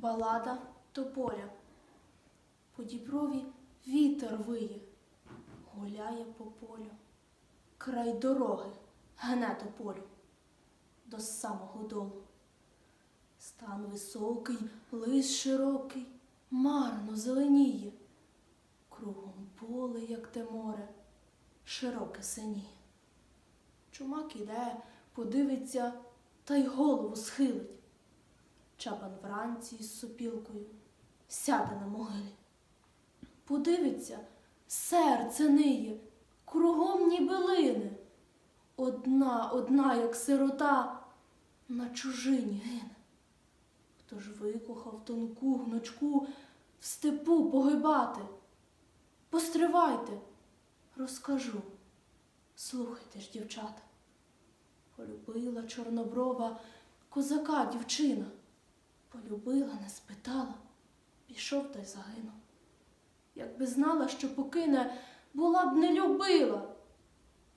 Балада тополя. По діброві вітер виє, гуляє по полю. Край дороги гне тополю до самого долу. Стан високий, лис широкий, марно зеленіє. Кругом поле, як те море, широке синіє. Чумак іде, подивиться та й голову схилить. Чабан вранці із сопілкою сяде на могилі. Подивиться, серце ниє, кругом ніби лине. Одна, одна, як сирота, на чужині гине. Хто ж викохав тонку гнучку в степу погибати? Постривайте, розкажу. Слухайте ж, дівчата. Полюбила чорноброва козака дівчина. Полюбила, не спитала, пішов та й загинув. Якби знала, що покине, була б не любила.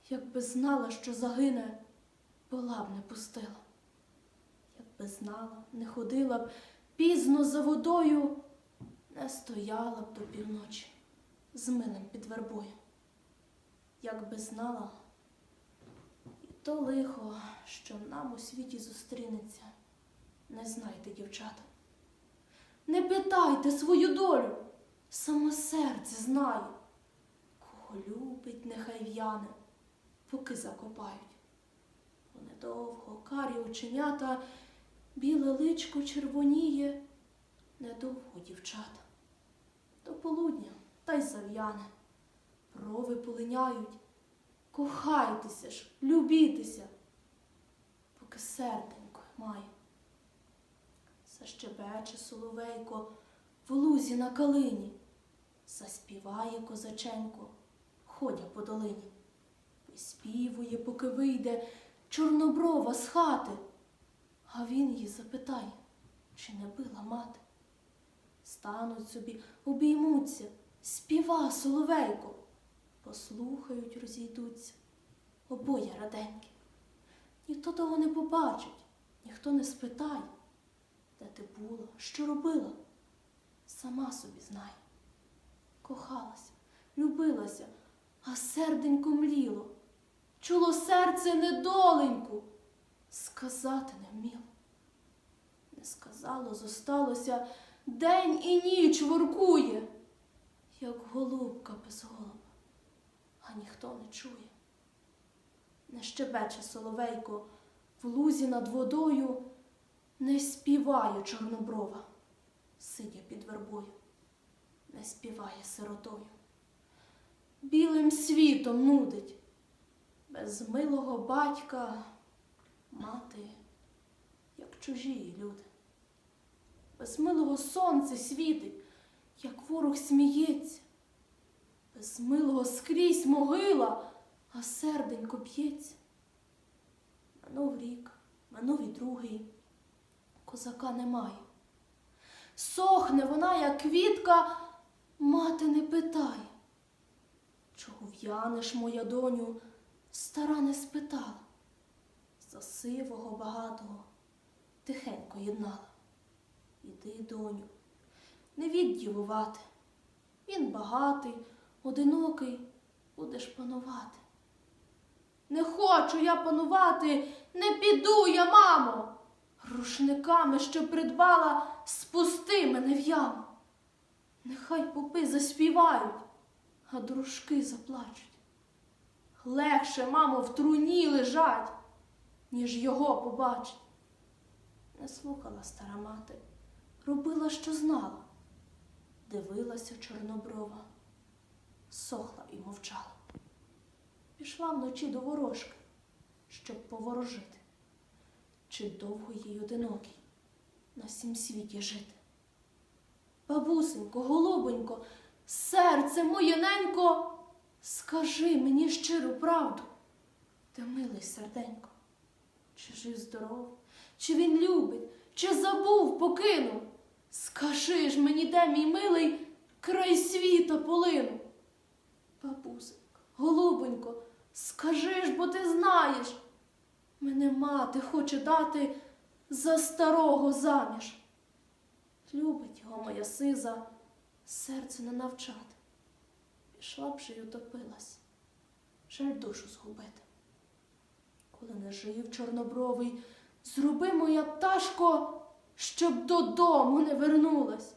Якби знала, що загине, була б не пустила. Якби знала, не ходила б пізно за водою, не стояла б до півночі з милим під вербою. Якби знала, і то лихо, що нам у світі зустрінеться, не знайте, дівчата. Не питайте свою долю, саме серце знає. Кого любить, нехай в'яне, поки закопають. Бо недовго карі оченята, біле личко червоніє, недовго, дівчата. До полудня та й зав'яне, брови полиняють. Кохайтеся ж, любітеся, поки серденько має. Защебече соловейко в лузі на калині, заспіває козаченко, ходя по долині. Виспівує, поки вийде чорноброва з хати, а він її запитає, чи не била мати. Стануть собі, обіймуться, співа соловейко, послухають, розійдуться, обоє раденькі. Ніхто того не побачить, ніхто не спитає, де ти була, що робила, сама собі знає. Кохалася, любилася, а серденько мліло, чуло серце недоленьку, сказати не вміло. Не сказало, зосталося, день і ніч воркує, як голубка без голуба, а ніхто не чує. Не щебече соловейко в лузі над водою, не співає чорноброва, сидя під вербою, не співає сиротою. Білим світом нудить, без милого батька мати, як чужі люди. Без милого сонце світить, як ворог сміється, без милого скрізь могила, а серденько б'ється. Минув рік, минув і другий, козака немає. Сохне вона, як квітка, мати не питає. Чого в'янеш, моя доню, стара не спитала. За сивого багатого тихенько єднала. Іди, доню, не відь дівувати. Він багатий, одинокий, будеш панувати. Не хочу я панувати, не піду я, мамо. Рушниками, що придбала, спусти мене в яму. Нехай попи заспівають, а дружки заплачуть. Легше, мамо, в труні лежать, ніж його побачить. Не слухала стара мати, робила, що знала, дивилася чорноброва, сохла і мовчала. Пішла вночі до ворожки, щоб поворожити, чи довго їй одинокій на всім світі жити. Бабусенько, голубонько, серце моє ненько, скажи мені щиру правду, ти милий серденько, чи жив здоров, чи він любить, чи забув, покинув? Скажи ж мені, де мій милий край світа полинув. Бабусенько, голубонько, скажи ж, бо ти знаєш, мене мати хоче дати за старого заміж. Любить Його моя сиза серце не навчати. Пішла б же й утопилась, жаль душу згубити. Коли не жив чорнобровий, зроби моя ташко, щоб додому не вернулась.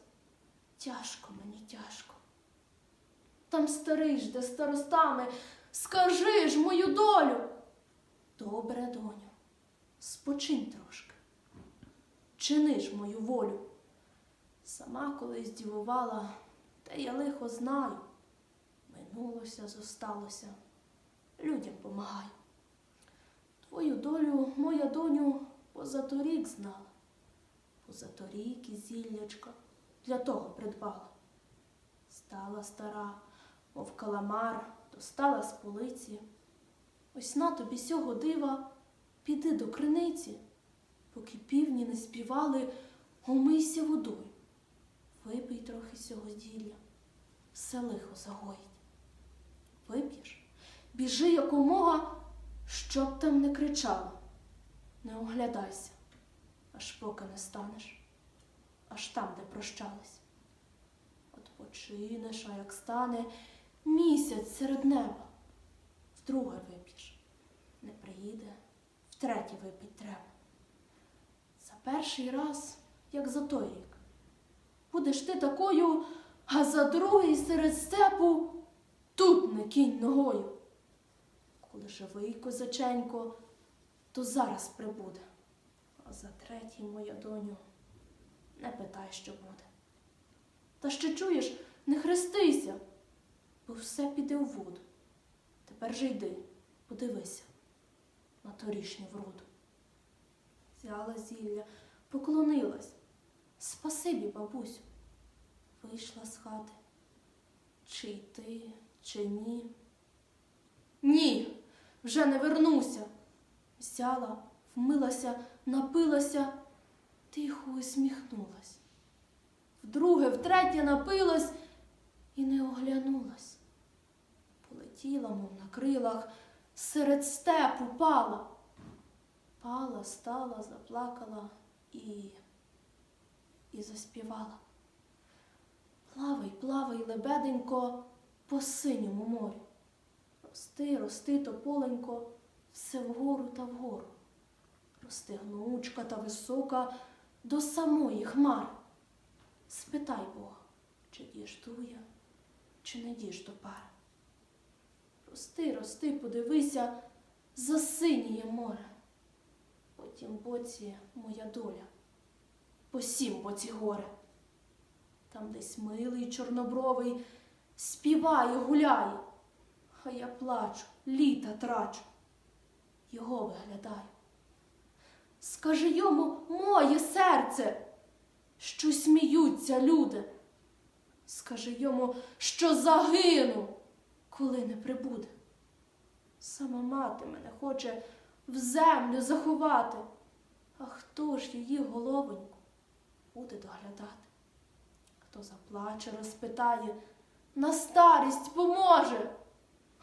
Тяжко мені, тяжко. Там старий жде старостами, скажи ж мою долю. Добре, доню, спочинь трошки, чини ж мою волю. Сама колись дівувала, та я лихо знаю. Минулося, зосталося, людям помагаю. Твою долю, моя доню, позаторік знала. Позаторік і зіллячка для того придбала. Стала стара, мов каламар, достала з полиці. Ось на тобі сього дива, піди до криниці, поки півні не співали, омийся водою. Випий трохи сього зілля, все лихо загоїть. Вип'єш, біжи якомога, щоб там не кричала. Не оглядайся, аж поки не станеш, аж там, де прощались. От починеш, а як стане місяць серед неба, вдруге вип'єш, не приїде, втретє випить треба. За перший раз, як за той рік, будеш ти такою, а за другий серед степу тут не кінь ногою. Коли живий козаченько, то зараз прибуде. А за третій, моя доню, не питай, що буде. Та ще чуєш, не хрестися, бо все піде в воду. Тепер же йди, подивися на торішню вроду. Взяла зілля, поклонилась. Спасибі, бабусю. Вийшла з хати. Чи йти, чи ні? Ні, вже не вернуся. Взяла, вмилася, напилася, тихо усміхнулась. Вдруге, втретє напилась і не оглянулась. Полетіла, мов на крилах, серед степу пала. Пала, стала, заплакала і, і заспівала. Плавай, плавай, лебеденько, по синьому морю. Рости, рости, тополенько, все вгору та вгору. Рости гнучка та висока до самої хмари. Спитай Бога, чи діждує, чи не діж до пари. Рости, рости, подивися, за синіє море. Потім боці моя доля, по сім боці горе. Там десь милий чорнобровий співає, гуляє, а я плачу, літа трачу, його виглядаю. Скажи йому, моє серце, що сміються люди. Скажи йому, що загину, коли не прибуде. Сама мати мене хоче в землю заховати, а хто ж її головоньку буде доглядати? Хто заплаче, розпитає, на старість поможе.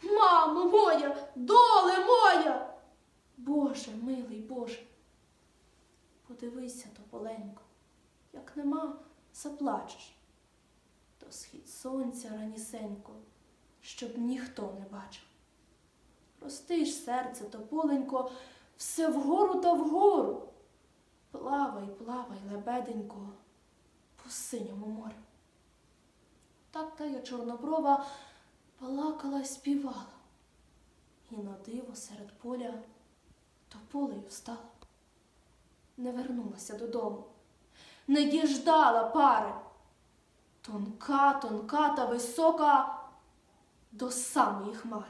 Мамо моя, доле моя! Боже, милий Боже. Подивися, тополенько, як нема, заплачеш. То схід сонця ранісенько, щоб ніхто не бачив. Рости ж серце, тополенько, все вгору та вгору. Плавай, плавай, лебеденько, по синьому морю. Так та я чорноброва плакала й співала, і на диво серед поля тополею встала. Не вернулася додому, не діждала пари. Тонка, тонка та висока до самої хмари.